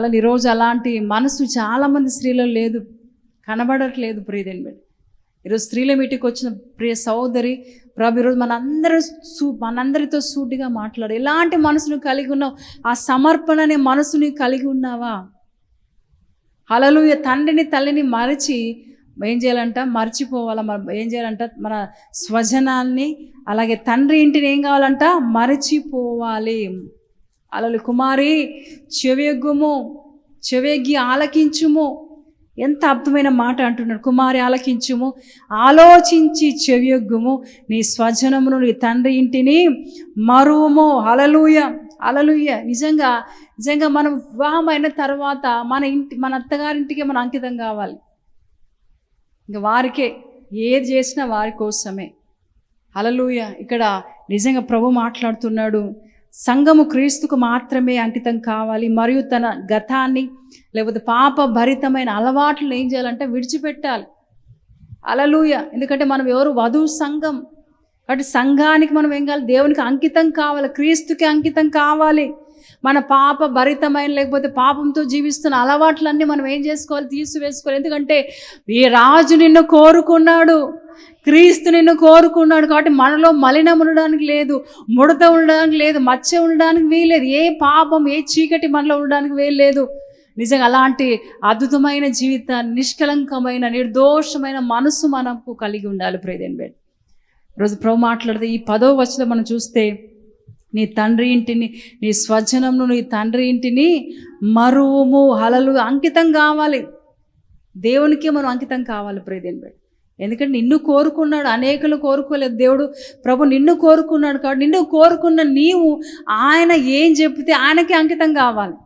అలా ఈరోజు అలాంటి మనసు చాలామంది స్త్రీలో లేదు కనబడట్లేదు ప్రియదేని బిడ్డ ఈరోజు స్త్రీల మీటికి వచ్చిన ప్రియ సహోదరి ప్రభు ఈరోజు మనందరూ సూ మనందరితో సూటిగా మాట్లాడు. ఎలాంటి మనసును కలిగి ఉన్నావు? ఆ సమర్పణ అనే మనసుని కలిగి ఉన్నావా? అలలు తండ్రిని తల్లిని మరచి ఏం చేయాలంట? మర్చిపోవాలా? మన ఏం చేయాలంట? మన స్వజనాన్ని అలాగే తండ్రి ఇంటిని ఏం కావాలంట? మరచిపోవాలి. అలలు కుమారి చెవేగ్గుము చెవియగ్గి ఆలకించుము. ఎంత అర్థమైన మాట అంటున్నాడు. కుమారి ఆలకించుము ఆలోచించి చెవియొగ్గుము నీ స్వజనమును నీ తండ్రి ఇంటిని మరువుము. అలలుయ అలలుయ నిజంగా నిజంగా మనం వివాహం అయిన తర్వాత మన ఇంటి మన అత్తగారింటికే మనం అంకితం కావాలి. ఇంకా వారికే ఏది చేసినా వారి కోసమే. అలలుయ ఇక్కడ నిజంగా ప్రభు మాట్లాడుతున్నాడు. సంఘము క్రీస్తుకు మాత్రమే అంకితం కావాలి. మరియు తన గతాన్ని లేకపోతే పాప భరితమైన అలవాట్లు ఏం చేయాలంటే విడిచిపెట్టాలి. అలలుయ. ఎందుకంటే మనం ఎవరు? వధువు సంఘం. కాబట్టి సంఘానికి మనం ఏం కావాలి? దేవునికి అంకితం కావాలి. క్రీస్తుకి అంకితం కావాలి. మన పాప భరితమైన లేకపోతే పాపంతో జీవిస్తున్న అలవాట్లన్నీ మనం ఏం చేసుకోవాలి? తీసివేసుకోవాలి. ఎందుకంటే ఈ రాజు నిన్ను కోరుకున్నాడు. క్రీస్తు నిన్ను కోరుకున్నాడు కాబట్టి మనలో మలినం ఉండడానికి లేదు ముడత ఉండడానికి లేదు మచ్చ ఉండడానికి వీల్లేదు ఏ పాపం ఏ చీకటి మనలో ఉండడానికి వీల్లేదు నిజంగా అలాంటి అద్భుతమైన జీవితాన్ని నిష్కలంకమైన నిర్దోషమైన మనసు మనకు కలిగి ఉండాలి ప్రేదేన్ బెడ్ రోజు ప్రభు మాట్లాడితే ఈ పదో వచ్చిన మనం చూస్తే నీ తండ్రి ఇంటిని నీ స్వజనమును నీ తండ్రి ఇంటిని మరువుము. హలలు అంకితం కావాలి. దేవునికి మనం అంకితం కావాలి ప్రేదేని బిడ్డ ఎందుకంటే నిన్ను కోరుకున్నాడు అనేకులు కోరుకోలేదు దేవుడు. ప్రభు నిన్ను కోరుకున్నాడు కాబట్టి నిన్ను కోరుకున్న నీవు ఆయన ఏం చెప్తే ఆయనకి అంకితం కావాలి.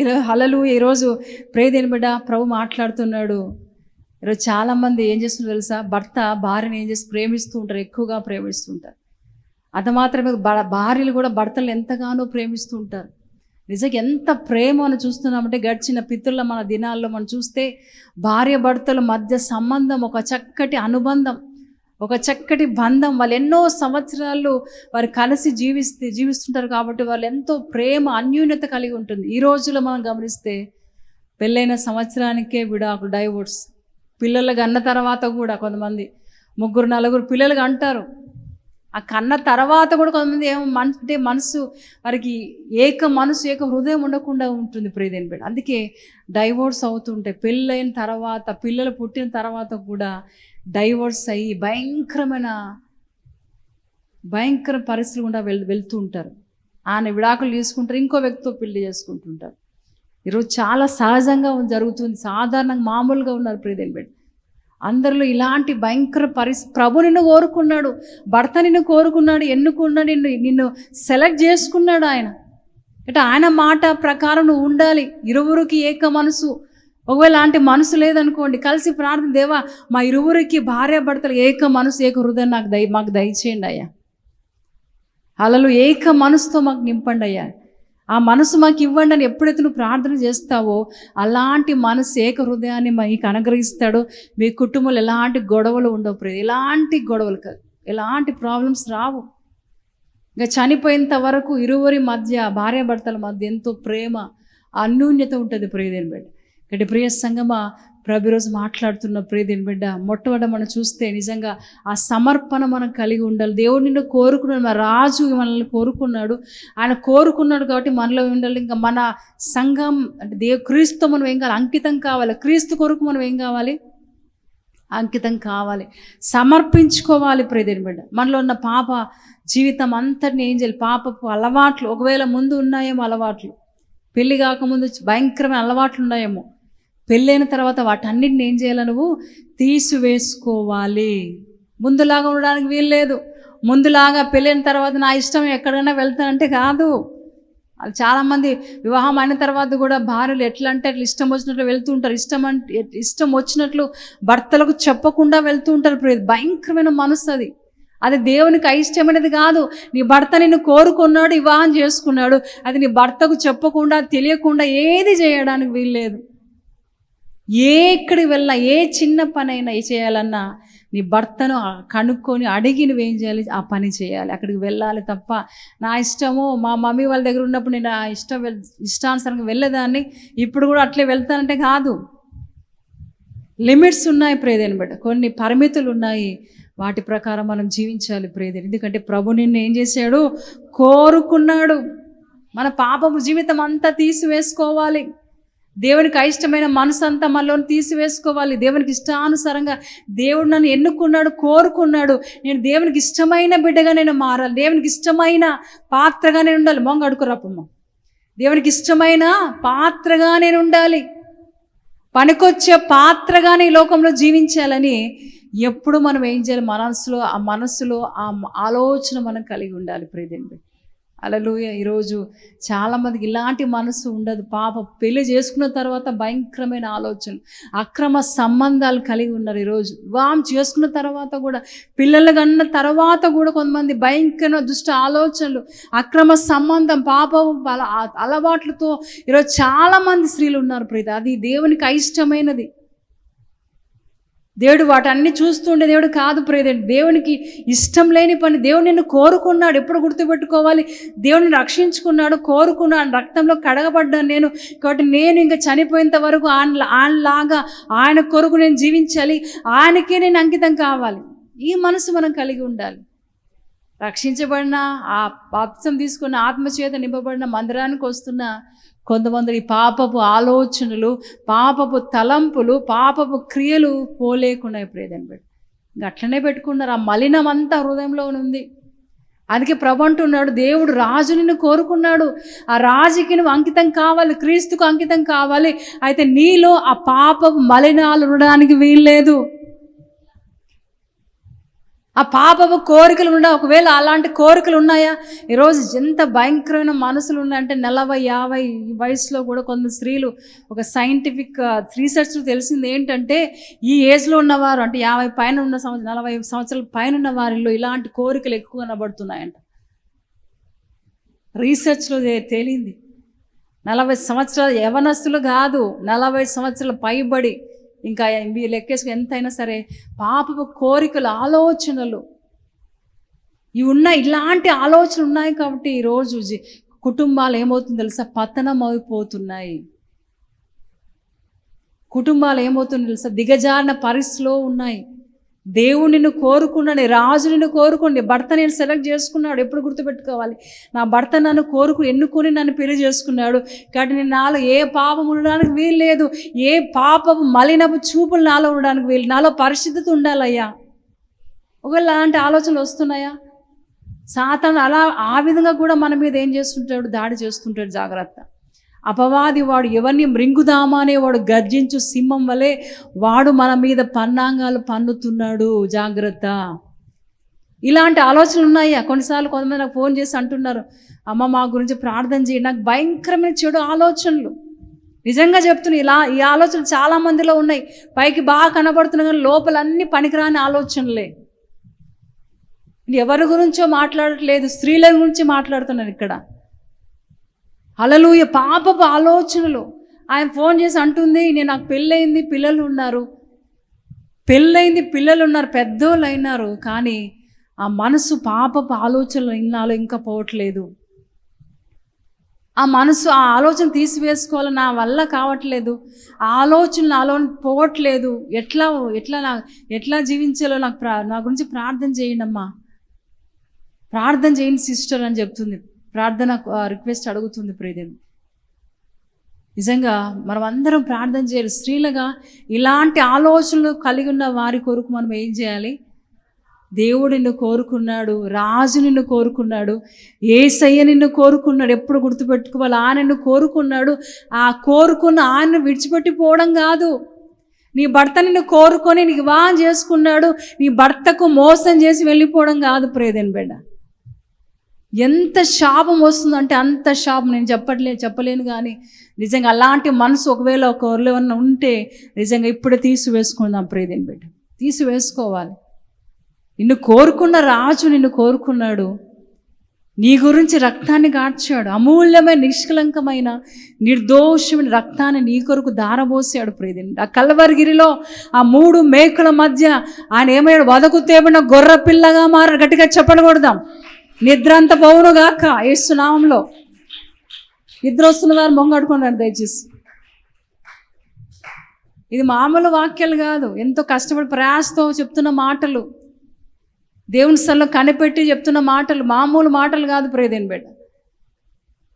ఈరోజు హలలు ఈరోజు ప్రేదేని బిడ్డ ప్రభు మాట్లాడుతున్నాడు. ఈరోజు చాలామంది ఏం చేస్తున్నారు తెలుసా? భర్త భార్యని ఏం చేసి ప్రేమిస్తూ ఉంటారు ఎక్కువగా ప్రేమిస్తుంటారు ఉంటారు అది మాత్రమే భార్యలు కూడా భర్తలు ఎంతగానో ప్రేమిస్తూ ఉంటారు. నిజంగా ఎంత ప్రేమ చూస్తున్నామంటే గడిచిన పితృల మన దినాల్లో మనం చూస్తే భార్య భర్తల మధ్య సంబంధం ఒక చక్కటి అనుబంధం ఒక చక్కటి బంధం. వాళ్ళు ఎన్నో సంవత్సరాలు వారు కలిసి జీవిస్తే జీవిస్తుంటారు కాబట్టి వాళ్ళు ఎంతో ప్రేమ అన్యూన్యత కలిగి ఉంటుంది. ఈ రోజులో మనం గమనిస్తే పెళ్ళైన సంవత్సరానికే విడాకులు డైవోర్స్. పిల్లలకు అన్న తర్వాత కూడా కొంతమంది ముగ్గురు నలుగురు పిల్లలుగా అంటారు. ఆ కన్న తర్వాత కూడా కొంతమంది ఏమో మన అంటే మనసు వారికి ఏక మనసు ఏక హృదయం ఉండకుండా ఉంటుంది ప్రియదేని బిడ్డ. అందుకే డైవోర్స్ అవుతుంటాయి పెళ్ళైన తర్వాత పిల్లలు పుట్టిన తర్వాత కూడా డైవోర్స్ అయ్యి భయంకరమైన భయంకర పరిస్థితులు కూడా వెళ్ వెళ్తూ ఉంటారు ఆయన విడాకులు తీసుకుంటారు ఇంకో వ్యక్తితో పెళ్ళి చేసుకుంటుంటారు. ఈరోజు చాలా సహజంగా జరుగుతుంది. సాధారణంగా మామూలుగా ఉన్నారు ప్రియదేని బిడ్డ. అందరిలో ఇలాంటి భయంకర పరిస్ ప్రభు నిన్ను కోరుకున్నాడు భర్త నిన్ను కోరుకున్నాడు ఎన్నుకున్నాడు నిన్ను నిన్ను సెలెక్ట్ చేసుకున్నాడు ఆయన. అంటే ఆయన మాట ప్రకారం నువ్వు ఉండాలి ఇరువురికి ఏక మనసు. ఒకవేళ లాంటి మనసు లేదనుకోండి కలిసి ప్రార్థన దేవా మా ఇరువురికి భార్య భర్తలు ఏక మనసు ఏక హృదయం నాకు దయ మాకు దయచేయండి అయ్యా. అలలు ఏక మనసుతో మాకు నింపండి అయ్యా. ఆ మనసు మాకు ఇవ్వండి అని ఎప్పుడైతే నువ్వు ప్రార్థన చేస్తావో అలాంటి మనసు ఏక హృదయాన్ని మీకు అనుగ్రహిస్తాడో. మీ కుటుంబంలో ఎలాంటి గొడవలు ఉండవు ప్రియ. ఎలాంటి గొడవలు కాదు ఎలాంటి ప్రాబ్లమ్స్ రావు. ఇంకా చనిపోయేంత వరకు ఇరువురి మధ్య భార్యాభర్తల మధ్య ఎంతో ప్రేమ అన్యూన్యత ఉంటుంది ప్రియదేని బిడ్డ. ఇక్కడ ప్రియ సంగమ ప్రభు రోజు మాట్లాడుతున్న ప్రియదేని బిడ్డ మొట్టమొదట మనం చూస్తే నిజంగా ఆ సమర్పణ మనం కలిగి ఉండాలి. దేవుడు నిన్ను కోరుకున్నాడు మన రాజు మనల్ని కోరుకున్నాడు. ఆయన కోరుకున్నాడు కాబట్టి మనలో ఉండాలి? ఇంకా మన సంఘం అంటే దేవు క్రీస్తు మనం ఏం కావాలి? అంకితం కావాలి. క్రీస్తు కొరకు మనం ఏం కావాలి? అంకితం కావాలి. సమర్పించుకోవాలి ప్రియదేని బిడ్డ. మనలో ఉన్న పాప జీవితం అంతటిని ఏం చేయాలి? పాపపు అలవాట్లు ఒకవేళ ముందు ఉన్నాయేమో అలవాట్లు. పెళ్ళి కాకముందు భయంకరమైన అలవాట్లు ఉన్నాయేమో. పెళ్ళైన తర్వాత వాటన్నిటిని ఏం చేయాలి నువ్వు? తీసివేసుకోవాలి. ముందులాగా ఉండడానికి వీల్లేదు. ముందులాగా పెళ్ళైన తర్వాత నా ఇష్టం ఎక్కడైనా వెళ్తానంటే కాదు. అది చాలామంది వివాహం అయిన తర్వాత కూడా భార్యలు ఎట్లా అంటే అట్లా ఇష్టం వచ్చినట్లు వెళ్తూ ఉంటారు. ఇష్టం అంటే ఇష్టం వచ్చినట్లు భర్తలకు చెప్పకుండా వెళ్తూ ఉంటారు. ఇప్పుడు భయంకరమైన మనసు అది. అది దేవునికి అయిష్టమైనది కాదు. నీ భర్త నిన్ను కోరుకున్నాడు వివాహం చేసుకున్నాడు. అది నీ భర్తకు చెప్పకుండా తెలియకుండా ఏది చేయడానికి వీల్లేదు. ఏ ఎక్కడికి వెళ్ళినా ఏ చిన్న పనైనా చేయాలన్నా నీ భర్తను కనుక్కొని అడిగి నువ్వేం చేయాలి? ఆ పని చేయాలి. అక్కడికి వెళ్ళాలి తప్ప నా ఇష్టము మా మమ్మీ వాళ్ళ దగ్గర ఉన్నప్పుడు నేను నా ఇష్టం వెళ్ ఇష్టానుసారంగా వెళ్ళేదాన్ని. ఇప్పుడు కూడా అట్లే వెళ్తానంటే కాదు. లిమిట్స్ ఉన్నాయి ప్రేదేని బట్ కొన్ని పరిమితులు ఉన్నాయి. వాటి ప్రకారం మనం జీవించాలి ప్రేదేని. ఎందుకంటే ప్రభు నిన్ను ఏం చేశాడు? కోరుకున్నాడు. మన పాపము జీవితం అంతా తీసివేసుకోవాలి. దేవునికి అయిష్టమైన మనసు అంతా మనలోని తీసివేసుకోవాలి. దేవునికి ఇష్టానుసారంగా దేవుడు నన్ను ఎన్నుకున్నాడు కోరుకున్నాడు. నేను దేవునికి ఇష్టమైన బిడ్డగా నేను మారాలి. దేవునికి ఇష్టమైన పాత్రగా నేను ఉండాలి. మొంగ అడుకురాపమ్మ దేవునికి ఇష్టమైన పాత్రగా నేను ఉండాలి. పనికొచ్చే పాత్రగానే ఈ లోకంలో జీవించాలని ఎప్పుడు మనం ఏం చేయాలి? మనసులో ఆ మనసులో ఆ ఆలోచన మనం కలిగి ఉండాలి. ప్రియదండి అలలుయ ఈరోజు చాలామందికి ఇలాంటి మనసు ఉండదు. పాప పెళ్ళి చేసుకున్న తర్వాత భయంకరమైన ఆలోచనలు అక్రమ సంబంధాలు కలిగి ఉన్నారు ఈరోజు. వివాహం చేసుకున్న తర్వాత కూడా పిల్లలు కన్న తర్వాత కూడా కొంతమంది భయంకరమైన దుష్ట ఆలోచనలు అక్రమ సంబంధం పాపం అలవాట్లతో ఈరోజు చాలామంది స్త్రీలు ఉన్నారు ప్రీత. అది దేవునికి అయిష్టమైనది. దేవుడు వాటన్ని చూస్తుండే దేవుడు కాదు ప్రేదేవుడు దేవునికి ఇష్టం లేని పని. దేవుడు నిన్ను కోరుకున్నాడు. ఎప్పుడు గుర్తుపెట్టుకోవాలి? దేవుడిని రక్షించుకున్నాడు కోరుకున్నాడు. రక్తంలో కడగబడ్డాను నేను. కాబట్టి నేను ఇంకా చనిపోయేంత వరకు ఆయన ఆయనలాగా ఆయన కొరకు నేను జీవించాలి. ఆయనకే నేను అంకితం కావాలి. ఈ మనసు మనం కలిగి ఉండాలి. రక్షించబడిన ఆ బాప్సం తీసుకున్న ఆత్మచేత నింపబడిన మందిరానికి వస్తున్న కొంతమంది పాపపు ఆలోచనలు పాపపు తలంపులు పాపపు క్రియలు పోలేకుండా ఎప్పుడేదని పెట్టి. ఇంకా అట్లనే పెట్టుకున్నారు. ఆ మలినం అంతా హృదయంలో ఉంది. అందుకే ప్రభు అంటున్నాడు దేవుడు రాజు నిన్ను కోరుకున్నాడు. ఆ రాజుకి నువ్వు అంకితం కావాలి క్రీస్తుకు అంకితం కావాలి. అయితే నీలో ఆ పాపపు మలినాలు ఉండడానికి వీల్లేదు. ఆ పాపపు కోరికలు ఉన్నాయి ఒకవేళ అలాంటి కోరికలు ఉన్నాయా ఈరోజు ఎంత భయంకరమైన మనసులు ఉన్నాయంటే నలభై యాభై ఈ వయసులో కూడా కొంత స్త్రీలు ఒక సైంటిఫిక్ రీసెర్చ్ తెలిసింది ఏంటంటే ఈ ఏజ్లో ఉన్నవారు అంటే యాభై పైన ఉన్న సంవత్సరం నలభై సంవత్సరాల పైన ఉన్న వారిలో ఇలాంటి కోరికలు ఎక్కువ కనబడుతున్నాయంట. రీసెర్చ్లో తేలింది. నలభై సంవత్సరాల యవనస్తులు కాదు నలభై సంవత్సరాల పైబడి ఇంకా మీ లెక్కేసుకు ఎంతైనా సరే పాపపు కోరికలు ఆలోచనలు. ఇవి ఉన్నాయి ఇలాంటి ఆలోచనలు ఉన్నాయి కాబట్టి ఈరోజు కుటుంబాలు ఏమవుతుందో తెలుసా? పతనం అయిపోతున్నాయి. కుటుంబాలు ఏమవుతుందో తెలుసా? దిగజారిన పరిస్థితిలో ఉన్నాయి. దేవుడు నిన్ను కోరుకున్నాడు రాజు నిన్ను కోరుకోండి. భర్త నేను సెలెక్ట్ చేసుకున్నాడు ఎప్పుడు గుర్తుపెట్టుకోవాలి? నా భర్త నన్ను కోరుకు ఎన్నుకొని నన్ను పెళ్ళి చేసుకున్నాడు. కాబట్టి నేను నాలో ఏ పాపం ఉండడానికి వీలు లేదు. ఏ పాపం మలినపు చూపులు నాలో ఉండడానికి వీలు నాలో పరిశుద్ధత ఉండాలయ్యా. ఒకవేళ అలాంటి ఆలోచనలు వస్తున్నాయా? సాతాను అలా ఆ విధంగా కూడా మన మీద ఏం చేస్తుంటాడు? దాడి చేస్తుంటాడు జాగ్రత్త. అపవాది వాడు ఎవరిని మృంగుదామా అనే వాడు గర్జించు సింహం వలె వాడు మన మీద పన్నాంగాలు పన్నుతున్నాడు. జాగ్రత్త. ఇలాంటి ఆలోచనలు ఉన్నాయా. కొన్నిసార్లు కొంతమంది నాకు ఫోన్ చేసి అంటున్నారు. అమ్మ మా గురించి ప్రార్థన చేయండి. నాకు భయంకరమైన చెడు ఆలోచనలు. నిజంగా చెప్తున్నా ఇలా ఈ ఆలోచనలు చాలా మందిలో ఉన్నాయి. పైకి బాగా కనబడుతున్నాయి కానీ లోపల అన్ని పనికిరాని ఆలోచనలే. నేను ఎవరి గురించో మాట్లాడట్లేదు. స్త్రీల గురించి మాట్లాడుతున్నాను ఇక్కడ. అలలుయ పాపపు ఆలోచనలు. ఆయన ఫోన్ చేసి అంటుంది నేను నాకు పెళ్ళయింది పిల్లలు ఉన్నారు. పెళ్ళయింది పిల్లలు ఉన్నారు పెద్దోళ్ళు అయినారు కానీ ఆ మనసు పాపపు ఆలోచనలు ఇన్నాళ్ళు ఇంకా పోవట్లేదు. ఆ మనసు ఆ ఆలోచన తీసివేసుకోవాలి నా వల్ల కావట్లేదు. ఆ ఆలోచన నాలో పోవట్లేదు. ఎట్లా ఎట్లా నా ఎట్లా జీవించాలో నాకు ప్రా నా గురించి ప్రార్థన చేయండి అమ్మా. ప్రార్థన చేయండి సిస్టర్ అని చెప్తుంది. ప్రార్థన రిక్వెస్ట్ అడుగుతుంది ప్రియదేవి నిజంగా మనం అందరం ప్రార్థన చేయాలి. స్త్రీలుగా ఇలాంటి ఆలోచనలు కలిగి ఉన్న వారి కొరకు మనం ఏం చేయాలి? దేవుడు నిన్ను కోరుకున్నాడు రాజు నిన్ను కోరుకున్నాడు ఏసయ్య నిన్ను కోరుకున్నాడు ఎప్పుడు గుర్తుపెట్టుకోవాలి? ఆయన నిన్ను కోరుకున్నాడు. ఆ కోరుకున్న ఆయన విడిచిపెట్టిపోవడం కాదు. నీ భర్త నిన్ను కోరుకొని నీకు వివాహం చేసుకున్నాడు. నీ భర్తకు మోసం చేసి వెళ్ళిపోవడం కాదు ప్రేదేని బిడ్డ. ఎంత శాపం వస్తుందంటే అంత శాపం. నేను చెప్పట్లే చెప్పలేను కానీ నిజంగా అలాంటి మనసు ఒకవేళ ఒకరిలో ఉంటే నిజంగా ఇప్పుడే తీసివేసుకుందాం ప్రేదిని బిడ్డ. తీసివేసుకోవాలి. నిన్ను కోరుకున్న రాజు నిన్ను కోరుకున్నాడు. నీ గురించి రక్తాన్ని గాడ్చాడు. అమూల్యమైన నిష్కలంకమైన నిర్దోషమైన రక్తాన్ని నీ కొరకు దారబోసాడు ప్రేదిని ఆ కల్వరిగిరిలో ఆ మూడు మేకుల మధ్య ఆయన ఏమయ్యాడు? వదకు తేబడిన గొర్ర పిల్లగా మారాడు. గట్టిగా చెప్పడకూడదాం నిద్ర అంత పోవునుగాక ఏసునామంలో నిద్ర వస్తున్న వారు మొంగడుకున్నారు దయచేసి. ఇది మామూలు వాక్యాలు కాదు. ఎంతో కష్టపడి ప్రయాసతో చెప్తున్న మాటలు. దేవుని స్థలంలో కనిపెట్టి చెప్తున్న మాటలు. మామూలు మాటలు కాదు ప్రియదేని బిడ్డ.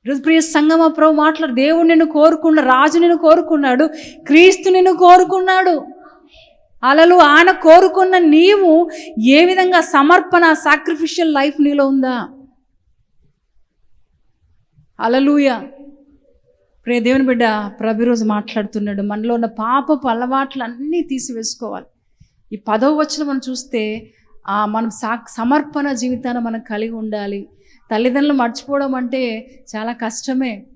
ఈరోజు ప్రియ సంగమ ప్రభు మాట్లాడు. దేవుడు నిన్ను కోరుకున్నాడు. రాజు నిన్ను కోరుకున్నాడు. క్రీస్తు నిన్ను కోరుకున్నాడు. అలలు ఆయన కోరుకున్న నీవు ఏ విధంగా సమర్పణ సాక్రిఫిషియల్ లైఫ్ నీలో ఉందా? అలలుయ ప్రే దేవుని బిడ్డ ప్రభిరోజు మాట్లాడుతున్నాడు. మనలో ఉన్న పాపపు అలవాట్లు అన్నీ తీసివేసుకోవాలి. ఈ పదవ వచ్చిన మనం చూస్తే ఆ మనం సా సమర్పణ జీవితాన్ని మనం కలిగి ఉండాలి. తల్లిదండ్రులు మర్చిపోవడం అంటే చాలా కష్టమే.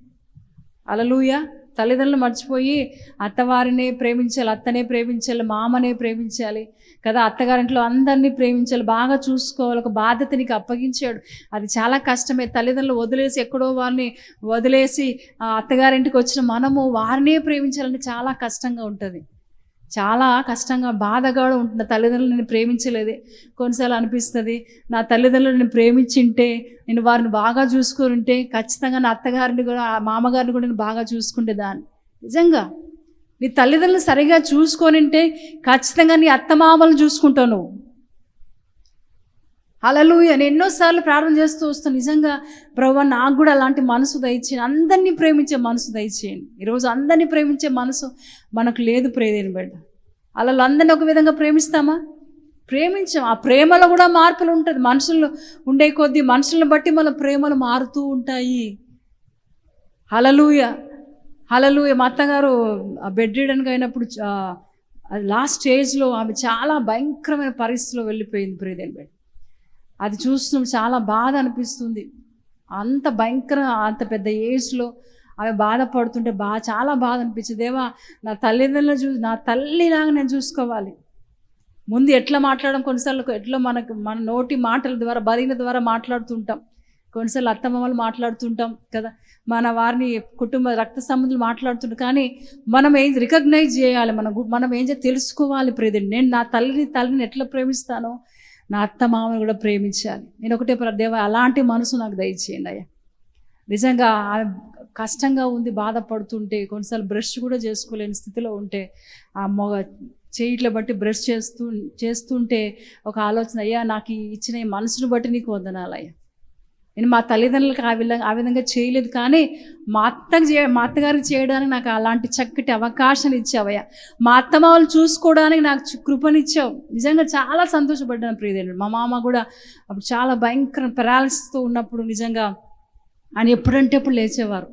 అలలుయ తల్లిదండ్రులు మర్చిపోయి అత్తవారినే ప్రేమించాలి అత్తనే ప్రేమించాలి మామనే ప్రేమించాలి కదా. అత్తగారింట్లో అందరినీ ప్రేమించాలి. బాగా చూసుకోవాలి. ఒక బాధ్యత నీకు అప్పగించాడు. అది చాలా కష్టమే. తల్లిదండ్రులు వదిలేసి ఎక్కడో వారిని వదిలేసి ఆ అత్తగారింటికి వచ్చిన మనము వారినే ప్రేమించాలంటే చాలా కష్టంగా ఉంటుంది. చాలా కష్టంగా బాధగా కూడా ఉంటుంది. తల్లిదండ్రులు నేను ప్రేమించలేదే. కొన్నిసార్లు అనిపిస్తుంది నా తల్లిదండ్రులు నేను ప్రేమించింటే నేను వారిని బాగా చూసుకుని ఉంటే ఖచ్చితంగా నా అత్తగారిని కూడా మామగారిని కూడా నేను బాగా చూసుకుంటే దాన్ని నిజంగా నీ తల్లిదండ్రులు సరిగా చూసుకొని ఉంటే ఖచ్చితంగా నీ అత్తమామలు చూసుకుంటావు నువ్వు. అలలు నేను ఎన్నోసార్లు ప్రార్థన చేస్తూ వస్తాను నిజంగా ప్రభు నాకు కూడా అలాంటి మనసు దయచేయండి. అందరినీ ప్రేమించే మనసు దయచేయండి. ఈరోజు అందరినీ ప్రేమించే మనసు మనకు లేదు ప్రేదేని బిడ్డ. అలలు అందరినీ ఒక విధంగా ప్రేమిస్తామా? ప్రేమించాం. ఆ ప్రేమలో కూడా మార్పులు ఉంటుంది. మనుషులు ఉండే కొద్దీ మనుషులను బట్టి మన ప్రేమలు మారుతూ ఉంటాయి. హలలుయ హలలుయ మా అత్తగారు బెడ్ రీడన్గా అయినప్పుడు లాస్ట్ స్టేజ్లో ఆమె చాలా భయంకరమైన పరిస్థితిలో వెళ్ళిపోయింది ప్రియదేని బిడ్డ. అది చూస్తున్నాం చాలా బాధ అనిపిస్తుంది. అంత భయంకర అంత పెద్ద ఏజ్లో అవి బాధపడుతుంటే బా చాలా బాధ అనిపించింది దేవా నా తల్లిదండ్రులను చూ నా తల్లిలాగా నేను చూసుకోవాలి. ముందు ఎట్లా మాట్లాడడం? కొన్నిసార్లు ఎట్లా మనకు మన నోటి మాటల ద్వారా బలిన ద్వారా మాట్లాడుతుంటాం. కొన్నిసార్లు అత్తమామలు మాట్లాడుతుంటాం కదా. మన వారిని కుటుంబ రక్త సంబంధులు మాట్లాడుతుంటాం. కానీ మనం ఏం రికగ్నైజ్ చేయాలి? మన మనం ఏం తెలుసుకోవాలి ప్రేదండి నేను నా తల్లిని తల్లిని ఎట్లా ప్రేమిస్తానో నా అత్త మామని కూడా ప్రేమించాలి. నేను ఒకటే ప్ర- దేవా అలాంటి మనసు నాకు దయచేయండి అయ్యా. నిజంగా కష్టంగా ఉంది బాధపడుతుంటే కొన్నిసార్లు బ్రష్ కూడా చేసుకోలేని స్థితిలో ఉంటే ఆ మొగ చేయిట్ల బట్టి బ్రష్ చేస్తూ చేస్తుంటే ఒక ఆలోచన అయ్యా నాకు ఇచ్చిన మనసును బట్టి నీకు వందనాలయ్యా నేను మా తల్లిదండ్రులకు ఆ విధంగా ఆ విధంగా చేయలేదు. కానీ మా అత్తకు చే మా అత్తగారికి చేయడానికి నాకు అలాంటి చక్కటి అవకాశాలు ఇచ్చావయ్యా. మా అత్తమామలు చూసుకోవడానికి నాకు కృపనిచ్చావు. నిజంగా చాలా సంతోషపడ్డాను ప్రియదేవుడు మా మామ కూడా అప్పుడు చాలా భయంకర పెరాలసిస్తో ఉన్నప్పుడు నిజంగా ఆయన ఎప్పుడంటే ఎప్పుడు లేచేవారు.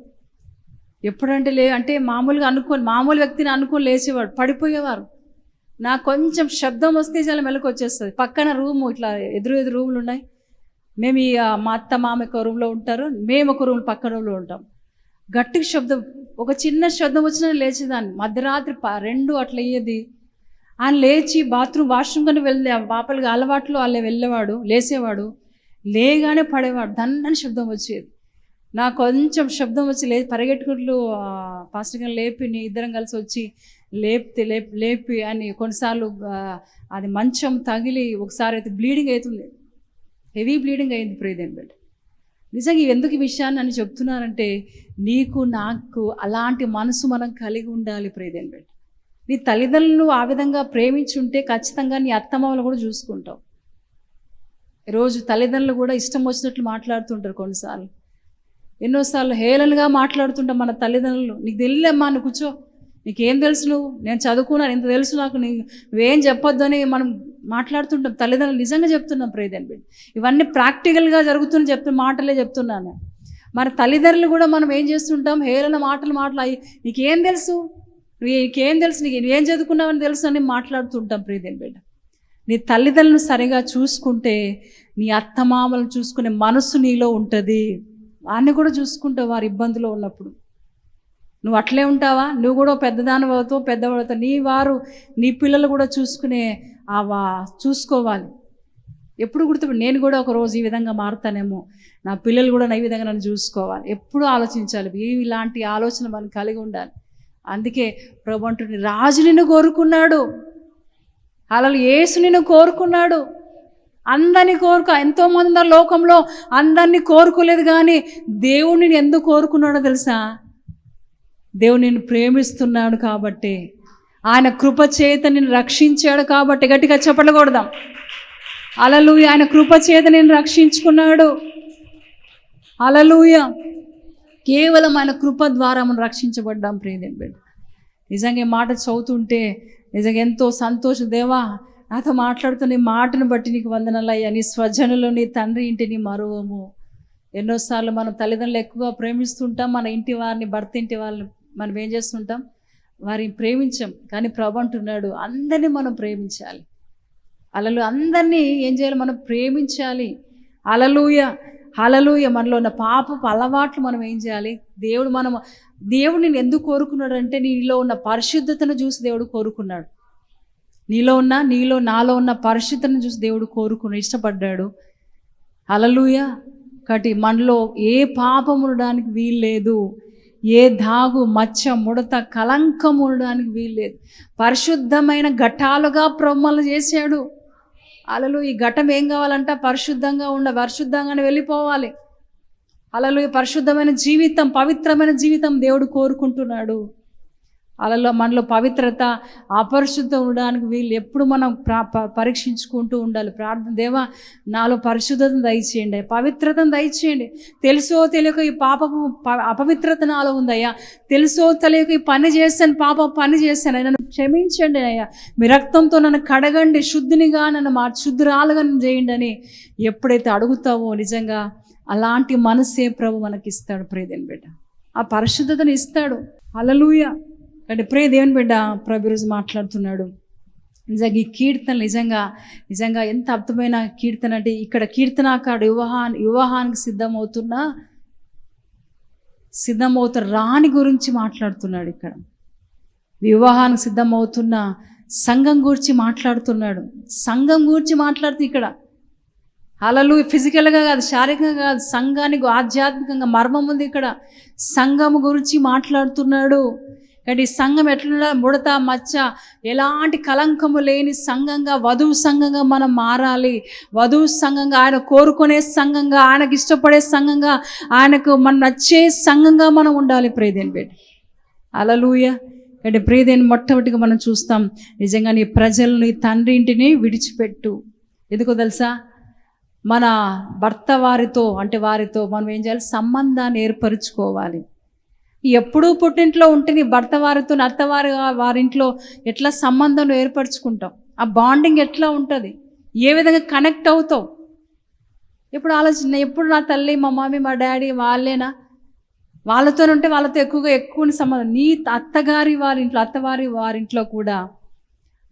ఎప్పుడంటే లే అంటే మామూలుగా అనుకోని మామూలు వ్యక్తిని అనుకొని లేచేవాడు పడిపోయేవారు. నాకు కొంచెం శబ్దం వస్తే చాలా మెలకు వచ్చేస్తుంది. పక్కన రూమ్ ఇట్లా ఎదురు ఎదురు రూములు ఉన్నాయి. మేము ఈ మా అత్త మామ ఒక రూమ్లో ఉంటారు. మేము ఒక రూమ్ పక్క రూమ్లో ఉంటాం. గట్టిగా శబ్దం ఒక చిన్న శబ్దం వచ్చినా లేచేదాన్ని. మధ్యరాత్రి ప- రెండు అట్లా అయ్యేది. ఆయన లేచి బాత్రూమ్ వాష్రూమ్ కానీ వెళ్ళే పాపలుగా అలవాట్లు వాళ్ళే వెళ్ళేవాడు లేసేవాడు. లేగానే పడేవాడు. దన్నని శబ్దం వచ్చేది. నాకు కొంచెం శబ్దం వచ్చి లే పరిగెట్టుకుంటూ ఆ, పాస్టర్ గారు లేపి నీ ఇద్దరం కలిసి వచ్చి లేపితే లేపి లేపి అని కొన్నిసార్లు అది మంచం తగిలి ఒకసారి అయితే బ్లీడింగ్ అవుతుంది. హెవీ బ్లీడింగ్ అయింది ప్రియదేని బిడ్డ నిజంగా ఎందుకు ఈ విషయాన్ని అని చెప్తున్నానంటే నీకు నాకు అలాంటి మనసు మనం కలిగి ఉండాలి ప్రియదేని బిడ్డ నీ తల్లిదండ్రులు ఆ విధంగా ప్రేమించుంటే ఖచ్చితంగా నీ అత్తమామలు కూడా చూసుకుంటావు. రోజు తల్లిదండ్రులు కూడా ఇష్టం వచ్చినట్లు మాట్లాడుతుంటారు కొన్నిసార్లు. ఎన్నోసార్లు హేళనగా మాట్లాడుతుంటాం మన తల్లిదండ్రులు. నీకు తెలియలేమ్మా నువ్వు కూర్చో. నీకేం తెలుసు నువ్వు? నేను చదువుకున్నాను ఇంత తెలుసు నాకు నీ నువ్వేం చెప్పొద్దు అని మనం మాట్లాడుతుంటాం. తల్లిదండ్రులు నిజంగా చెప్తున్నాం ప్రేదన్ బిడ్డ. ఇవన్నీ ప్రాక్టికల్గా జరుగుతున్న చెప్తున్న మాటలే చెప్తున్నాను. మన తల్లిదండ్రులు కూడా మనం ఏం చేస్తుంటాం? హేళన మాటలు మాటలు నీకేం తెలుసు? నువ్వు నీకేం తెలుసు? నీకు నువ్వేం చదువుకున్నావని తెలుసు అని మాట్లాడుతుంటాం ప్రియదేన్ బిడ్డ. నీ తల్లిదండ్రులను సరిగా చూసుకుంటే నీ అత్తమామలను చూసుకునే మనసు నీలో ఉంటుంది. అన్ని కూడా చూసుకుంటావు వారి ఇబ్బందులో ఉన్నప్పుడు. నువ్వు అట్లే ఉంటావా? నువ్వు కూడా పెద్దదాని అవుతావు పెద్దవాడు నీ వారు నీ పిల్లలు కూడా చూసుకునే ఆ చూసుకోవాలి. ఎప్పుడు గుర్తు నేను కూడా ఒక రోజు ఈ విధంగా మారుతానేమో. నా పిల్లలు కూడా నా ఈ విధంగా నన్ను చూసుకోవాలి. ఎప్పుడు ఆలోచించాలి. ఇలాంటి ఆలోచన మనం కలిగి ఉండాలి. అందుకే ప్రభు అంటుంది రాజు నిన్ను కోరుకున్నాడు. అలా యేసు నిన్ను కోరుకున్నాడు. అందరినీ కోరుకు ఎంతోమంది ఉన్నారు లోకంలో. అందరినీ కోరుకోలేదు కానీ దేవుడిని ఎందుకు కోరుకున్నాడో తెలుసా? దేవుడు నిన్ను ప్రేమిస్తున్నాడు కాబట్టి ఆయన కృప చేత నిన్ను రక్షించాడు కాబట్టి. గట్టిగా చెప్పలకూడదాం అలలుయ ఆయన కృప చేత నిన్ను రక్షించుకున్నాడు. అలలుయ కేవలం ఆయన కృప ద్వారా మనం రక్షించబడ్డాం ప్రియదేని బిడ్డ నిజంగా మాట చదువుతుంటే నిజంగా ఎంతో సంతోషం. దేవా నాతో మాట్లాడుతున్న ఈ మాటను బట్టి నీకు వందనలయ్యా. నీ స్వజనులు నీ తండ్రి ఇంటిని మరువము. ఎన్నోసార్లు మనం తల్లిదండ్రులు ఎక్కువగా ప్రేమిస్తుంటాం మన ఇంటి వారిని భర్త ఇంటి వాళ్ళని మనం ఏం చేస్తుంటాం? వారిని ప్రేమించం. కానీ ప్రభు అంటున్నాడు అందరినీ మనం ప్రేమించాలి. అలలు అందరినీ ఏం చేయాలి? మనం ప్రేమించాలి. అలలుయ అలలుయ మనలో ఉన్న పాపపు అలవాట్లు మనం ఏం చేయాలి? దేవుడు మనం దేవుడు నేను ఎందుకు కోరుకున్నాడు అంటే నీలో ఉన్న పరిశుద్ధతను చూసి దేవుడు కోరుకున్నాడు. నీలో ఉన్న నీలో నాలో ఉన్న పరిశుద్ధతను చూసి దేవుడు కోరుకుని ఇష్టపడ్డాడు. అలలుయ కాబట్టి మనలో ఏ పాపం ఉండడానికి వీల్లేదు. ఏ దాగు మచ్చ ముడత కలంకం ఉండడానికి వీల్లేదు పరిశుద్ధమైన ఘటాలుగా ప్రొమ్మలు చేశాడు. అలలు ఈ ఘటం ఏం కావాలంట? పరిశుద్ధంగా ఉండ పరిశుద్ధంగానే వెళ్ళిపోవాలి. అలలు ఈ పరిశుద్ధమైన జీవితం పవిత్రమైన జీవితం దేవుడు కోరుకుంటున్నాడు. అలలో మనలో పవిత్రత అపరిశుద్ధం ఉండడానికి వీళ్ళు ఎప్పుడు మనం పరీక్షించుకుంటూ ఉండాలి. ప్రార్థన దేవా నాలో పరిశుద్ధతను దయచేయండి. పవిత్రతను దయచేయండి. తెలుసో తెలియక ఈ పాపము అపవిత్రత నాలో ఉందయ్యా. తెలుసో తెలియక ఈ పని చేశాను పాప పని చేశాను నన్ను క్షమించండి అయ్యా. మీ రక్తంతో నన్ను కడగండి శుద్ధినిగా నన్ను మా శుద్ధురాలుగా చేయండి అని ఎప్పుడైతే అడుగుతావో నిజంగా అలాంటి మనసే ప్రభు మనకి ఇస్తాడు బిడ్డ. ఆ పరిశుద్ధతను ఇస్తాడు. అలలుయ అంటే ప్రే దేవుని బిడ్డ ప్రభు మాట్లాడుతున్నాడు. నిజంగా ఈ కీర్తన నిజంగా నిజంగా ఎంత అర్థమైన కీర్తన అంటే ఇక్కడ కీర్తనాకాడు వివాహా వివాహానికి సిద్ధమవుతున్న సిద్ధమవుతున్న రాణి గురించి మాట్లాడుతున్నాడు ఇక్కడ. వివాహానికి సిద్ధమవుతున్న సంఘం గురించి మాట్లాడుతున్నాడు. సంఘం గురించి మాట్లాడుతూ ఇక్కడ. అలలు ఫిజికల్గా కాదు శారీరకంగా కాదు సంఘానికి ఆధ్యాత్మికంగా మర్మం ఉంది ఇక్కడ. సంఘం గురించి మాట్లాడుతున్నాడు. కానీ ఈ సంఘం ఎట్లా ముడత మచ్చ ఎలాంటి కలంకము లేని సంఘంగా వధువు సంఘంగా మనం మారాలి. వధువు సంఘంగా ఆయన కోరుకునే సంఘంగా ఆయనకు ఇష్టపడే సంఘంగా ఆయనకు మనం నచ్చే సంఘంగా మనం ఉండాలి ప్రేదేని బిడ్డ. అలలుయ అంటే ప్రియదేని మొట్టమొదటిగా మనం చూస్తాం నిజంగా నీ ప్రజల్ని తండ్రి ఇంటిని విడిచిపెట్టు. ఎందుకో తెలుసా? మన భర్త వారితో అంటే వారితో మనం ఏం చేయాలి? సంబంధాన్ని ఏర్పరచుకోవాలి. ఎప్పుడూ పుట్టింట్లో ఉంటే నీ భర్త వారితో నీ అత్తవారి వారింట్లో ఎట్లా సంబంధం ఏర్పరచుకుంటాం. ఆ బాండింగ్ ఎట్లా ఉంటుంది? ఏ విధంగా కనెక్ట్ అవుతావు ఎప్పుడు ఆలోచన ఎప్పుడు నా తల్లి మా మమ్మీ మా డాడీ వాళ్ళేనా? వాళ్ళతో ఉంటే వాళ్ళతో ఎక్కువగా ఎక్కువ సంబంధం. నీ అత్తగారి వారింట్లో అత్తవారి వారింట్లో కూడా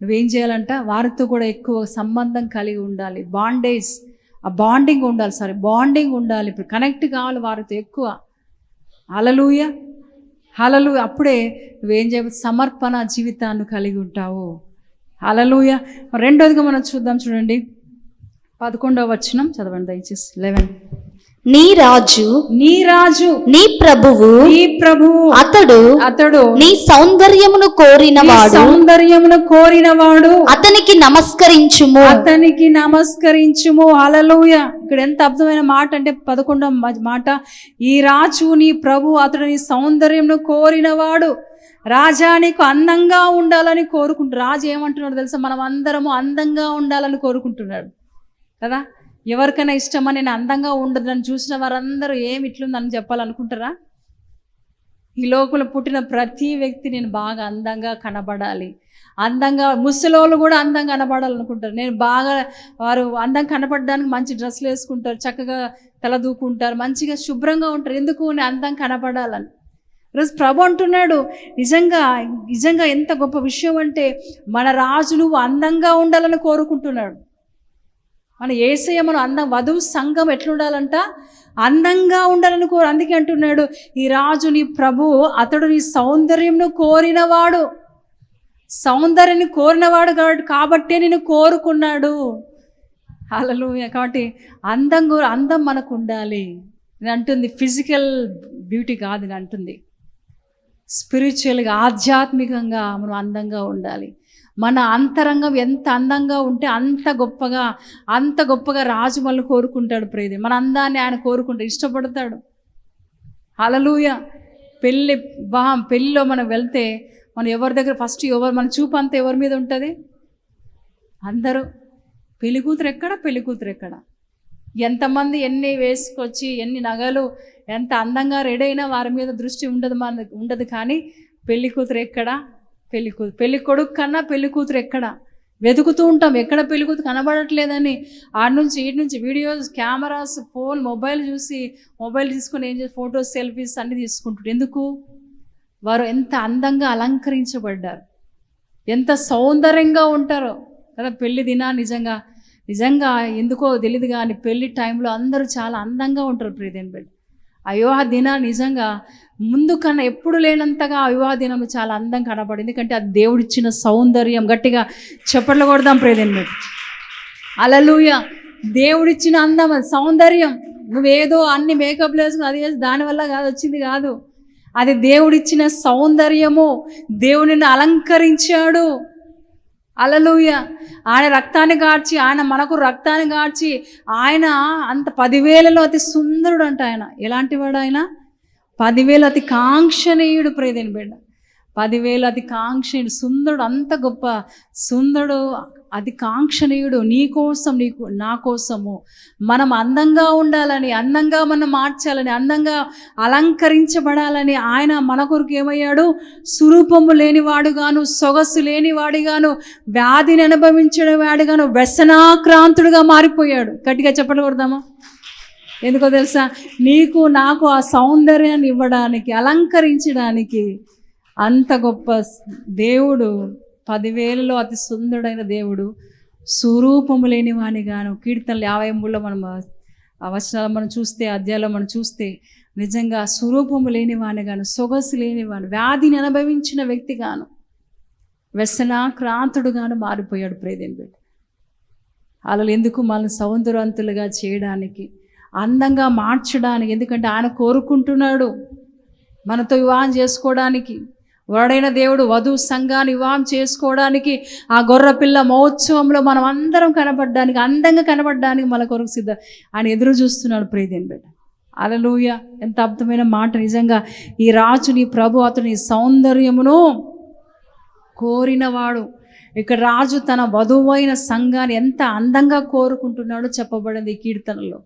నువ్వేం చేయాలంట? వారితో కూడా ఎక్కువ సంబంధం కలిగి ఉండాలి. బాండేజ్ ఆ బాండింగ్ ఉండాలి. సారీ బాండింగ్ ఉండాలి. ఇప్పుడు కనెక్ట్ కావాలి వారితో ఎక్కువ. హలలుయ హలలు అప్పుడే నువ్వేం చేయ సమర్పణ జీవితాన్ని కలిగి ఉంటావు. హలలుయ రెండోదిగా మనం చూద్దాం చూడండి. పదకొండవ వచనం చదవండి దయచేసి. లెవెన్. నీ రాజు నీ రాజు నీ ప్రభువు నీ ప్రభువు అతడు అతడు నీ సౌందర్యమును నీ కోరినవాడు సౌందర్యమును కోరినవాడు అతనికి నమస్కరించుము. అతనికి నమస్కరించుము. అలలుయ ఇక్కడ ఎంత అర్థమైన మాట అంటే పదకొండవ మాట. ఈ రాజు నీ ప్రభు అతడు నీ సౌందర్యంను కోరినవాడు రాజా నీకు అందంగా ఉండాలని కోరుకుంటు రాజు ఏమంటున్నాడు తెలుసా? మనం అందరము అందంగా ఉండాలని కోరుకుంటున్నాడు. కదా? ఎవరికైనా ఇష్టమా? నేను అందంగా ఉండదని చూసిన వారందరూ ఏమి ఇట్లుందని చెప్పాలనుకుంటారా? ఈ లోకంలో పుట్టిన ప్రతి వ్యక్తి నేను బాగా అందంగా కనబడాలి. అందంగా ముసలోళ్ళు కూడా అందంగా కనబడాలనుకుంటారు. నేను బాగా వారు అందం కనపడడానికి మంచి డ్రెస్సులు వేసుకుంటారు చక్కగా తల దూకుంటారు మంచిగా శుభ్రంగా ఉంటారు. ఎందుకు నేను అందం కనపడాలని ఈరోజు ప్రభు అంటున్నాడు నిజంగా నిజంగా ఎంత గొప్ప విషయం అంటే మన రాజు నువ్వు అందంగా ఉండాలని కోరుకుంటున్నాడు. మన ఏసయ్య మనం అందం వధువు సంఘం ఎట్లుండాలంట? అందంగా ఉండాలని కోరు. అందుకే అంటున్నాడు ఈ రాజు నీ ప్రభు అతడు నీ సౌందర్యంను కోరినవాడు. సౌందర్యాన్ని కోరినవాడు కాబట్టి కాబట్టే నేను కోరుకున్నాడు. అలలు కాబట్టి అందం అందం మనకు ఉండాలి నేను అంటుంది ఫిజికల్ బ్యూటీ కాదు నేను అంటుంది. స్పిరిచువల్గా ఆధ్యాత్మికంగా మనం అందంగా ఉండాలి. మన అంతరంగం ఎంత అందంగా ఉంటే అంత గొప్పగా అంత గొప్పగా రాజు మళ్ళీ కోరుకుంటాడు ప్రేది మన అందాన్ని ఆయన కోరుకుంటాడు ఇష్టపడతాడు. అలలుయ పెళ్ళి బా పెళ్ళిలో మనం వెళ్తే మనం ఎవరి దగ్గర ఫస్ట్ ఎవరు మన చూపు అంతా ఎవరి మీద ఉంటుంది? అందరూ. పెళ్ళి కూతురు ఎక్కడ? పెళ్ళి కూతురు ఎక్కడ? ఎంతమంది ఎన్ని వేసుకొచ్చి ఎన్ని నగలు ఎంత అందంగా రెడీ అయినా వారి మీద దృష్టి ఉండదు మన ఉండదు కానీ పెళ్ళి కూతురు ఎక్కడ? పెళ్ళి కూతురు పెళ్ళి కొడుకు కన్నా పెళ్ళి కూతురు ఎక్కడ? వెతుకుతూ ఉంటాం. ఎక్కడ పెళ్ళి కూతురు కనబడట్లేదని ఆడ నుంచి ఇటు నుంచి వీడియోస్ కెమెరాస్ ఫోన్ మొబైల్ చూసి మొబైల్ తీసుకొని ఏం చేసి ఫొటోస్ సెల్ఫీస్ అన్నీ తీసుకుంటారు ఎందుకు? వారు ఎంత అందంగా అలంకరించబడ్డారు. ఎంత సౌందర్యంగా ఉంటారో. కదా పెళ్ళి దినా నిజంగా నిజంగా ఎందుకో తెలియదు కానీ పెళ్ళి టైంలో అందరూ చాలా అందంగా ఉంటారు ప్రియదేన్ బిడ్డ. ఆ వివాహ దిన నిజంగా ముందు కన్నా ఎప్పుడు లేనంతగా ఆ వివాహ దినం చాలా అందం కనబడింది. ఎందుకంటే అది దేవుడిచ్చిన సౌందర్యం. గట్టిగా చప్పట్లు కొడదాం ప్రియదేన్ బిడ్డ. అలలుయ! దేవుడిచ్చిన అందం అది సౌందర్యం. నువ్వేదో అన్ని మేకప్ వేసుకుని అది వేసి దానివల్ల కాదు వచ్చింది కాదు. అది దేవుడిచ్చిన సౌందర్యము. దేవుని అలంకరించాడు. అలలుయ ఆయన రక్తాన్ని గార్చి ఆయన మనకు రక్తాన్ని గార్చి ఆయన అంత పదివేలలో అతి సుందరుడు అంట ఆయన. ఎలాంటి వాడు ఆయన పదివేలు అతి కాంక్షణీయుడు ప్రేదేని బిడ్డ. పదివేలు అతి కాంక్షణీయుడు సుందరుడు అంత గొప్ప సుందరుడు అది కాంక్షణీయుడు నీ కోసం నీకు నా కోసము. మనం అందంగా ఉండాలని అందంగా మనం మార్చాలని అందంగా అలంకరించబడాలని ఆయన మన కొరకు ఏమయ్యాడు? సురూపము లేనివాడుగాను సొగసు లేనివాడిగాను వ్యాధిని అనుభవించిన వాడిగాను వ్యసనాక్రాంతుడుగా మారిపోయాడు. గట్టిగా చెప్పకూడదామా ఎందుకో తెలుసా? నీకు నాకు ఆ సౌందర్యాన్ని ఇవ్వడానికి అలంకరించడానికి అంత గొప్ప దేవుడు పదివేలలో అతి సుందరుడైన దేవుడు స్వరూపము లేని వానిగాను కీర్తనలు యాభై మూడులో మనం వచనాలు మనం చూస్తే అధ్యాయంలో మనం చూస్తే నిజంగా స్వరూపము లేని వానిగాను సొగసు లేనివాని వ్యాధిని అనుభవించిన వ్యక్తిగాను వ్యసనాక్రాంతుడుగాను మారిపోయాడు ప్రేదేన్ బిడ్డ. అలా ఎందుకు మనల్ని సౌందర్యవంతులుగా చేయడానికి అందంగా మార్చడానికి ఎందుకంటే ఆయన కోరుకుంటున్నాడు మనతో వివాహం చేసుకోవడానికి. వరుడైన దేవుడు వధువు సంఘాన్ని వివాహం చేసుకోవడానికి ఆ గొర్రె పిల్ల మహోత్సవంలో మనం అందరం కనపడడానికి అందంగా కనపడడానికి మన కొరకు సిద్ధ ఆయన ఎదురు చూస్తున్నాడు ప్రీతిని బిడ్డ. అలలుయ. ఎంత అద్భుతమైన మాట. నిజంగా ఈ రాజుని ప్రభు అతని సౌందర్యమును కోరినవాడు. ఇక్కడ రాజు తన వధువైన సంఘాన్ని ఎంత అందంగా కోరుకుంటున్నాడో చెప్పబడింది ఈ కీర్తనలో.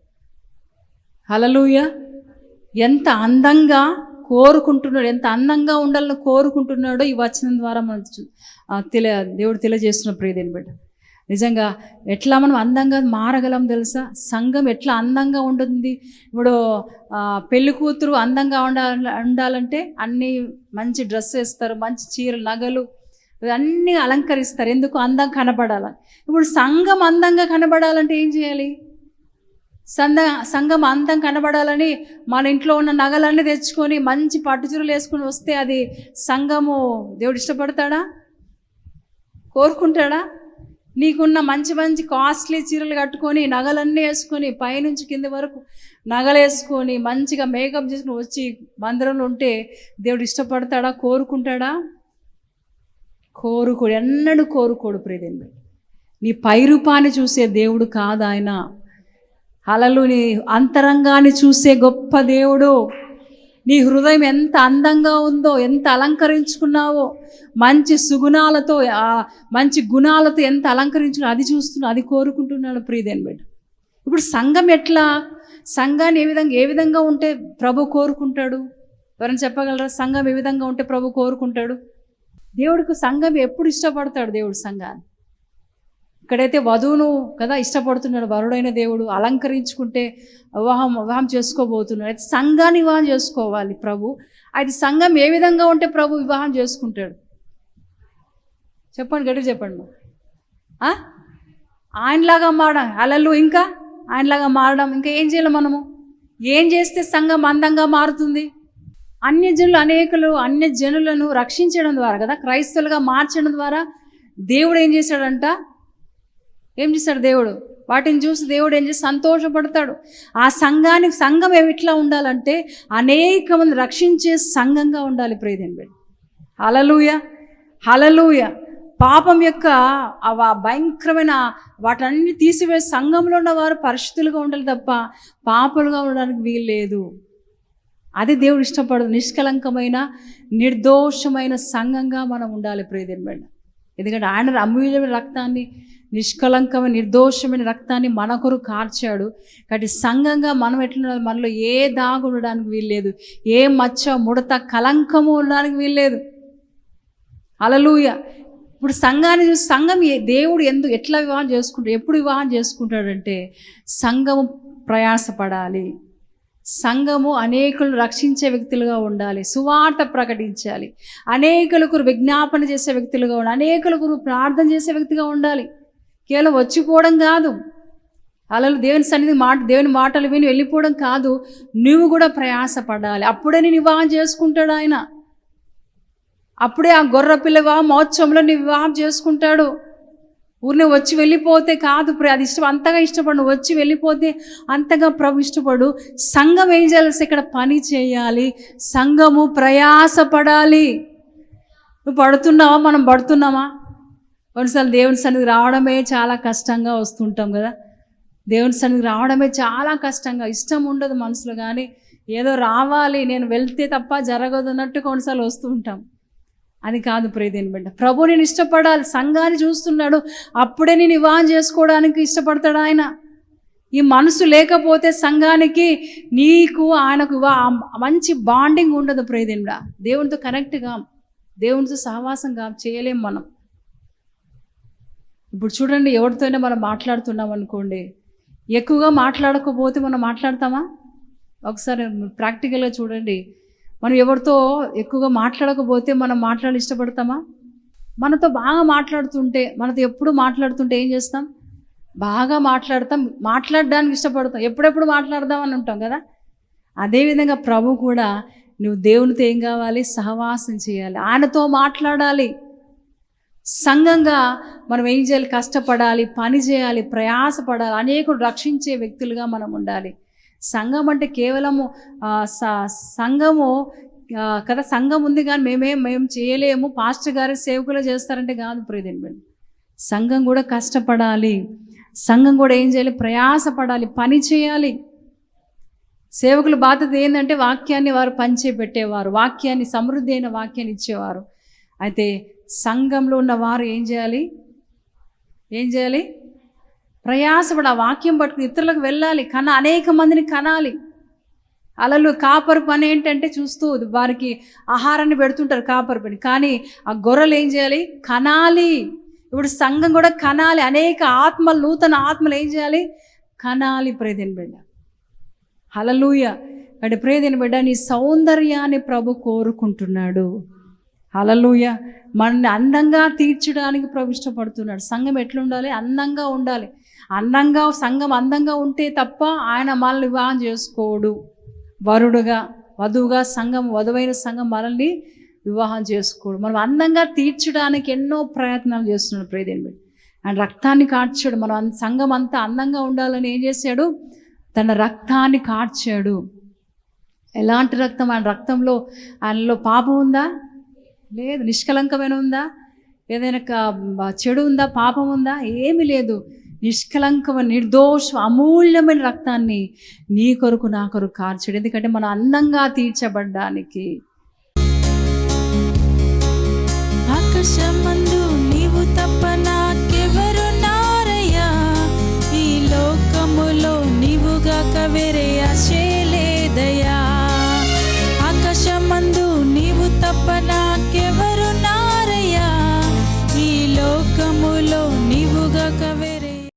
హలలుయ ఎంత అందంగా కోరుకుంటున్నాడు ఎంత అందంగా ఉండాలని కోరుకుంటున్నాడో ఈ వచనం ద్వారా మనం తెలియ దేవుడు తెలియజేస్తున్న ప్రియదేని బిడ్డ? నిజంగా ఎట్లా మనం అందంగా మారగలం తెలుసా? సంఘం ఎట్లా అందంగా ఉంటుంది ఇప్పుడు పెళ్ళి కూతురు అందంగా ఉండాల ఉండాలంటే అన్నీ మంచి డ్రెస్ వేస్తారు మంచి చీరలు నగలు అన్నీ అలంకరిస్తారు. ఎందుకు? అందం కనబడాలని ఇప్పుడు సంఘం అందంగా కనబడాలంటే ఏం చేయాలి? సంద సంఘం అందం కనబడాలని మన ఇంట్లో ఉన్న నగలన్నీ తెచ్చుకొని మంచి పట్టు చీరలు వేసుకొని వస్తే అది సంఘము దేవుడు ఇష్టపడతాడా? కోరుకుంటాడా? నీకున్న మంచి మంచి కాస్ట్లీ చీరలు కట్టుకొని నగలన్నీ వేసుకొని పైనుంచి కింద వరకు నగలు వేసుకొని మంచిగా మేకప్ చేసుకుని వచ్చి మందిరంలో ఉంటే దేవుడు ఇష్టపడతాడా? కోరుకుంటాడా? కోరుకోడు ఎన్నడూ కోరుకోడు ప్రియదేంద్ర నీ పైరూపాన్ని చూసే దేవుడు కాదు ఆయన. అలలుని అంతరంగాన్ని చూసే గొప్ప దేవుడు. నీ హృదయం ఎంత అందంగా ఉందో ఎంత అలంకరించుకున్నావో మంచి సుగుణాలతో మంచి గుణాలతో ఎంత అలంకరించుకున్నా అది చూస్తున్నా అది కోరుకుంటున్నాడు ప్రియదేని బిడ్డ. ఇప్పుడు సంఘం ఎట్లా? సంఘాన్ని ఏ విధంగా ఏ విధంగా ఉంటే ప్రభు కోరుకుంటాడు? ఎవరైనా చెప్పగలరా? సంఘం ఏ విధంగా ఉంటే ప్రభు కోరుకుంటాడు? దేవుడికి సంఘం ఎప్పుడు ఇష్టపడతాడు? దేవుడు సంఘాన్ని. ఇక్కడైతే వధువును కదా ఇష్టపడుతున్నాడు వరుడైన దేవుడు అలంకరించుకుంటే వివాహం వివాహం చేసుకోబోతున్నాడు. అయితే సంఘాన్ని వివాహం చేసుకోవాలి ప్రభు. అయితే సంఘం ఏ విధంగా ఉంటే ప్రభు వివాహం చేసుకుంటాడు? చెప్పండి గట్టి చెప్పండి ఆయనలాగా మారడం అలలు ఇంకా ఆయనలాగా మారడం ఇంకా ఏం చేయాలి మనము? ఏం చేస్తే సంఘం అందంగా మారుతుంది? అన్యజనులు అనేకులు అన్య జనులను రక్షించడం ద్వారా కదా క్రైస్తవులుగా మార్చడం ద్వారా దేవుడు ఏం చేశాడంట? ఏం చేశాడు దేవుడు? వాటిని చూసి దేవుడు ఏం చేసి సంతోషపడతాడు. ఆ సంఘానికి సంఘం ఎట్లా ఉండాలంటే అనేక మంది రక్షించే సంఘంగా ఉండాలి ప్రియదేని హలలుయ హలలుయ పాపం యొక్క భయంకరమైన వాటన్ని తీసివేసి సంఘంలో ఉన్న వారు పరిస్థితులుగా ఉండాలి తప్ప పాపులుగా ఉండడానికి వీలు లేదు అది దేవుడు ఇష్టపడదు. నిష్కలంకమైన నిర్దోషమైన సంఘంగా మనం ఉండాలి ప్రియదేని ఎందుకంటే ఆయన అమూల్యమైన రక్తాన్ని నిష్కలంకమైన నిర్దోషమైన రక్తాన్ని మన కొరకు కార్చాడు. కాబట్టి సంఘంగా మనం ఎట్లా మనలో ఏ దాగు ఉండడానికి వీల్లేదు. ఏ మచ్చ ముడత కలంకము ఉండడానికి వీల్లేదు. అలలుయ ఇప్పుడు సంఘాన్ని చూసి సంఘం దేవుడు ఎందుకు ఎట్లా వివాహం చేసుకుంటాడు ఎప్పుడు వివాహం చేసుకుంటాడంటే సంఘము ప్రయాసపడాలి. సంఘము అనేకులు రక్షించే వ్యక్తులుగా ఉండాలి. సువార్త ప్రకటించాలి. అనేకులకు విజ్ఞాపన చేసే వ్యక్తులుగా ఉండాలి. అనేకులకు ప్రార్థన చేసే వ్యక్తిగా ఉండాలి. కేవలం వచ్చిపోవడం కాదు. అలలు దేవుని సన్నిధి మాట దేవుని మాటలు విని వెళ్ళిపోవడం కాదు. నువ్వు కూడా ప్రయాసపడాలి. అప్పుడే నేను వివాహం చేసుకుంటాడు ఆయన. అప్పుడే ఆ గొర్రె పిల్లవ మహోత్సవంలో నీ వివాహం చేసుకుంటాడు. ఊరిని వచ్చి వెళ్ళిపోతే కాదు ప్ర- అది ఇష్టం అంతగా ఇష్టపడు. వచ్చి వెళ్ళిపోతే అంతగా ప్రభు ఇష్టపడు. సంఘం ఏం చేయాలి? ఇక్కడ పని చేయాలి. సంఘము ప్రయాసపడాలి. నువ్వు పడుతున్నావా? మనం పడుతున్నామా? కొన్నిసార్లు దేవుని సన్నిధి రావడమే చాలా కష్టంగా వస్తుంటాం కదా. దేవుని సన్నిధి రావడమే చాలా కష్టంగా ఇష్టం ఉండదు మనసులో కానీ ఏదో రావాలి నేను వెళ్తే తప్ప జరగదు అన్నట్టు కొన్నిసార్లు వస్తూ ఉంటాం. అది కాదు ప్రియదేని బిడ్డ. ప్రభు నేను ఇష్టపడాలి సంఘాన్ని చూస్తున్నాడు అప్పుడే నేను వివాహం చేసుకోవడానికి ఇష్టపడతాడు ఆయన. ఈ మనసు లేకపోతే సంఘానికి నీకు ఆయనకు మంచి బాండింగ్ ఉండదు ప్రియదేనుడా దేవునితో కనెక్ట్గా దేవునితో సహవాసంగా చేయలేం మనం. ఇప్పుడు చూడండి ఎవరితోనే మనం మాట్లాడుతున్నాం అనుకోండి. ఎక్కువగా మాట్లాడకపోతే మనం మాట్లాడతామా? ఒకసారి ప్రాక్టికల్గా చూడండి. మనం ఎవరితో ఎక్కువగా మాట్లాడకపోతే మనం మాట్లాడి ఇష్టపడతామా? మనతో బాగా మాట్లాడుతుంటే మనతో ఎప్పుడు మాట్లాడుతుంటే ఏం చేస్తాం? బాగా మాట్లాడతాం. మాట్లాడడానికి ఇష్టపడతాం. ఎప్పుడెప్పుడు మాట్లాడదాం అని ఉంటాం కదా? అదేవిధంగా ప్రభు కూడా నువ్వు దేవునితో ఏం కావాలి? సహవాసం చేయాలి. ఆయనతో మాట్లాడాలి. సంఘంగా మనం ఏం చేయాలి? కష్టపడాలి పని చేయాలి ప్రయాసపడాలి అనేకులు రక్షించే వ్యక్తులుగా మనం ఉండాలి. సంఘం అంటే కేవలము సంఘము కదా సంఘం ఉంది కానీ మేమేం మేము చేయలేము. పాస్టర్ గారు సేవకులు చేస్తారంటే కాదు ప్రియదేని సంఘం కూడా కష్టపడాలి. సంఘం కూడా ఏం చేయాలి? ప్రయాసపడాలి పని చేయాలి. సేవకుల బాధ్యత ఏంటంటే వాక్యాన్ని వారు పంచే పెట్టేవారు వాక్యాన్ని సమృద్ధి అయిన వాక్యాన్ని ఇచ్చేవారు. అయితే సంఘంలో ఉన్న వారు ఏం చేయాలి? ఏం చేయాలి? ప్రయాసపడి ఆ వాక్యం పట్టుకుని ఇతరులకు వెళ్ళాలి. కన అనేక మందిని కనాలి. అలలు కాపరు పని ఏంటంటే చూస్తూ వారికి ఆహారాన్ని పెడుతుంటారు కాపర్ పని. కానీ ఆ గొర్రెలు ఏం చేయాలి? కనాలి. ఇప్పుడు సంఘం కూడా కనాలి. అనేక ఆత్మలు నూతన ఆత్మలు ఏం చేయాలి? కనాలి ప్రేదిన బిడ్డ. హలలుయ అంటే ప్రేదిన బిడ్డ నీ సౌందర్యాన్ని ప్రభు కోరుకుంటున్నాడు. అలలుయ మనల్ని అందంగా తీర్చడానికి ప్రభు ఇష్టపడుతున్నాడు సంఘం ఎట్లుండాలి? అందంగా ఉండాలి. అందంగా సంఘం అందంగా ఉంటే తప్ప ఆయన మనల్ని వివాహం చేసుకోడు. వరుడుగా వధువుగా సంఘం వధువైన సంఘం మనల్ని వివాహం చేసుకోడు. మనం అందంగా తీర్చడానికి ఎన్నో ప్రయత్నాలు చేస్తున్నాడు ప్రేదేని ఆయన రక్తాన్ని కార్చాడు. మనం సంఘం అంతా అందంగా ఉండాలని ఏం చేశాడు? తన రక్తాన్ని కార్చాడు. ఎలాంటి రక్తం? ఆయన రక్తంలో ఆయనలో పాపం ఉందా? లేదు నిష్కలంకమైన ఉందా? ఏదైనా చెడు ఉందా? పాపం ఉందా? ఏమీ లేదు. నిష్కలంకమ నిర్దోష అమూల్యమైన రక్తాన్ని నీ కొరకు నా కొరకు కార్చడు. ఎందుకంటే మనం అందంగా తీర్చబడ్డానికి. నీవు ఈ లోకములో నీవుగా వేరే